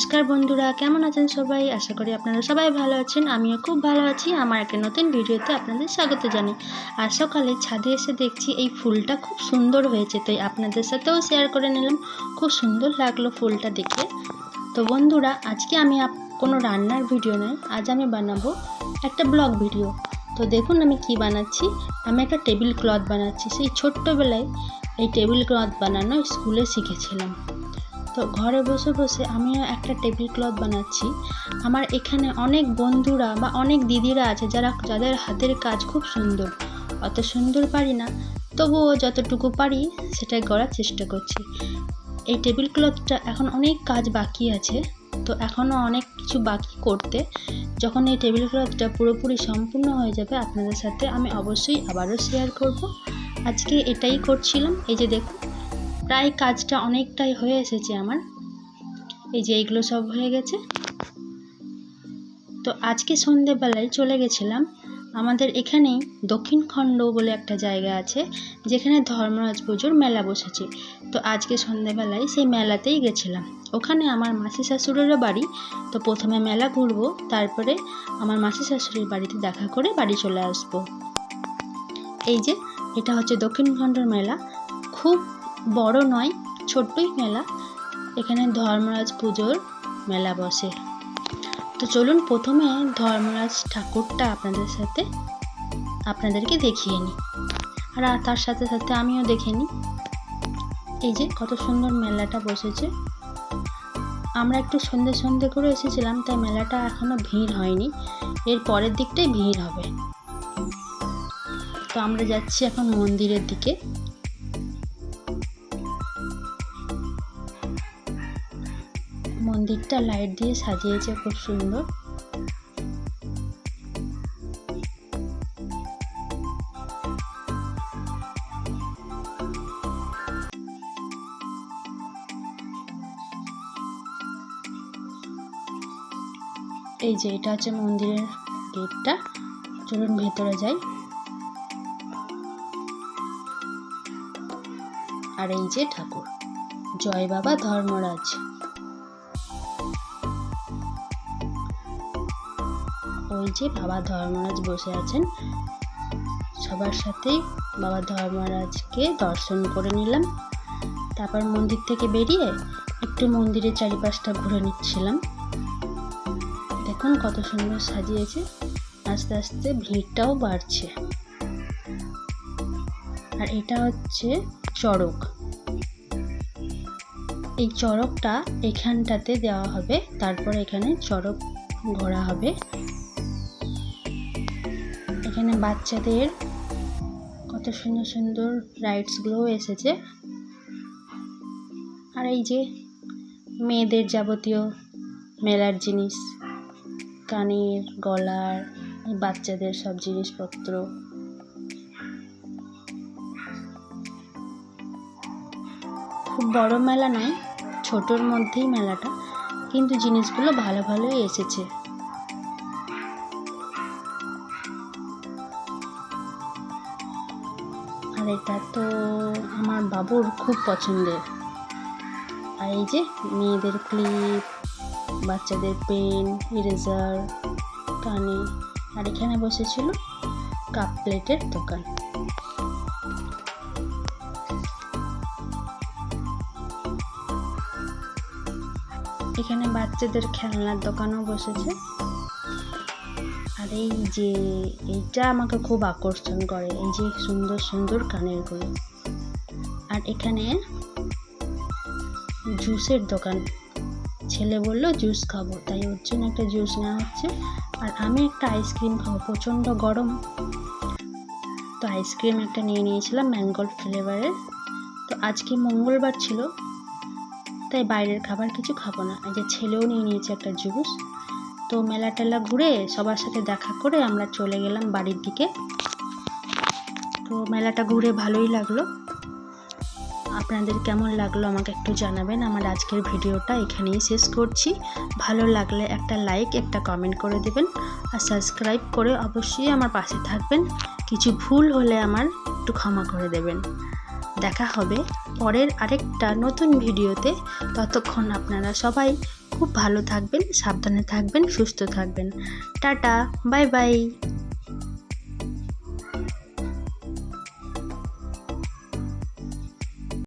নমস্কার বন্ধুরা, কেমন আছেন সবাই? আশা করি আপনারা সবাই ভালো আছেন, আমিও খুব ভালো আছি। আমার একটা নতুন ভিডিওতে আপনাদের স্বাগত জানাই। আর সকালে ছাদে এসে দেখছি এই ফুলটা খুব সুন্দর হয়েছে, তাই আপনাদের সাথেও শেয়ার করে নিলাম। খুব সুন্দর লাগল ফুলটা দেখে। তো বন্ধুরা, আজকে আমি কোনো রান্নার ভিডিও নয়, আজ আমি বানাবো একটা ব্লগ ভিডিও তো দেখুন আমি কি বানাচ্ছি। আমি একটা টেবিল ক্লথ বানাচ্ছি। সেই ছোট্টবেলায় এই টেবিল ক্লথ বানানো স্কুলে শিখেছিলাম। তো ঘরে বসে বসে আমিও একটা টেবিল ক্লথ বানাচ্ছি। আমার এখানে অনেক বন্ধুরা বা অনেক দিদিরা আছে যারা যাদের হাতের কাজ খুব সুন্দর। অত সুন্দর পারি না, তবুও যতটুকু পারি সেটাই করার চেষ্টা করছি। এই টেবিল ক্লথটা এখন অনেক কাজ বাকি আছে, তো এখনও অনেক কিছু বাকি করতে। যখন এই টেবিল ক্লথটা পুরোপুরি সম্পূর্ণ হয়ে যাবে আপনাদের সাথে আমি অবশ্যই আবারও শেয়ার করব। আজকে এটাই করছিলাম, এই যে দেখুন। প্রায় কাজটা অনেকটাই হয়ে এসেছে আমার। এই যে এইগুলো সব হয়ে গেছে। তো আজকে সন্ধেবেলায় চলে গেছিলাম। আমাদের এখানেই দক্ষিণ খণ্ড বলে একটা জায়গা আছে, যেখানে ধর্মরাজ পুজোর মেলা বসেছে। তো আজকে সন্ধেবেলায় সেই মেলাতেই গেছিলাম। ওখানে আমার মাসি শাশুড়িরও বাড়ি। তো প্রথমে মেলা ঘুরবো, তারপরে আমার মাসি শাশুড়ির বাড়িতে দেখা করে বাড়ি চলে আসব। এই যে, এটা হচ্ছে দক্ষিণ খণ্ডের মেলা। খুব বড় নয়, ছোট্টই মেলা। এখানে ধর্মরাজ পুজোর মেলা বসে। তো চলুন প্রথমে ধর্মরাজ ঠাকুরটা আপনাদের সাথে আপনাদেরকে দেখিয়ে নিই। আর তার সাথে সাথে আমিও দেখে নিই। এই যে কত সুন্দর মেলাটা বসেছে। আমরা একটু সন্ধে সন্ধে করে এসেছিলাম, তাই মেলাটা এখনও ভিড় হয়নি। এর পরের দিকটাই ভিড় হবে। তো আমরা যাচ্ছি এখন মন্দিরের দিকে। মন্দিরটা লাইট দিয়ে সাজিয়েছে খুব সুন্দর। এই যে এটা হচ্ছে মন্দিরের গেটটা। চলুন ভেতরে যাই। আর এই যে ঠাকুর। জয় বাবা ধর্মরাজ। ওই যে বাবা ধর্মরাজ বসে আছেন। সবার সাথেই বাবা ধর্মরাজকে দর্শন করে নিলাম। তারপর মন্দির থেকে বেরিয়ে একটু মন্দিরের চারিপাশটা ঘুরে নিচ্ছিলাম। দেখুন কত সুন্দর সাজিয়েছে। আস্তে আস্তে ভিড়টাও বাড়ছে। আর এটা হচ্ছে চড়ক। এই চড়কটা এখানটাতে দেওয়া হবে। তারপর এখানে চড়ক ঘোরা হবে। এখানে বাচ্চাদের কত সুন্দর সুন্দর রাইডসগুলোও এসেছে। আর এই যে মেয়েদের যাবতীয় মেলার জিনিস, কানের, গলার বাচ্চাদের সব জিনিসপত্র। খুব বড় মেলা নয়, ছোটোর মধ্যেই মেলাটা, কিন্তু জিনিসগুলো ভালো ভালোই এসেছে। এটা তো আমার বাবুর খুব পছন্দের। আর এই যে মেয়েদের ক্লিপ বাচ্চাদের পেন ইরেজার কানে, আর এখানে বসেছিল কাপ প্লেটের দোকান। এখানে বাচ্চাদের খেলনার দোকানও বসেছে। আর এই যে এইটা আমাকে খুব আকর্ষণ করে, এই যে সুন্দর সুন্দর কানেরগুলো। আর এখানে জুসের দোকান। ছেলে বলল, জুস খাব। তাই ওর জন্য একটা জুস নেওয়া হচ্ছে। আর আমি একটা আইসক্রিম খাব, প্রচণ্ড গরম। তো আইসক্রিম একটা নিয়ে নিয়েছিলাম ম্যাঙ্গোর ফ্লেভারের তো আজকে মঙ্গলবার ছিল, তাই বাইরের খাবার কিছু খাব না। যে ছেলেও নিয়ে নিয়েছে একটা জুস। তো মেলা টেলা ঘুরে সবার সাথে দেখা করে আমরা চলে গেলাম বাড়ির দিকে। তো মেলাটা ঘুরে ভালোই লাগল। আপনাদের কেমন লাগল আমাকে একটু জানাবেন। আমার আজকের ভিডিওটা এখানেই শেষ করছি। ভালো লাগলে একটা লাইক একটা কমেন্ট করে দেবেন। আর সাবস্ক্রাইব করে অবশ্যই আমার পাশে থাকবেন। কিছু ভুল হলে আমার একটু ক্ষমা করে দেবেন। দেখা হবে পরের আরেকটা নতুন ভিডিওতে। ততক্ষণ আপনারা সবাই খুব ভালো থাকবেন সাবধানে থাকবেন সুস্থ থাকবেন। Tata bye bye.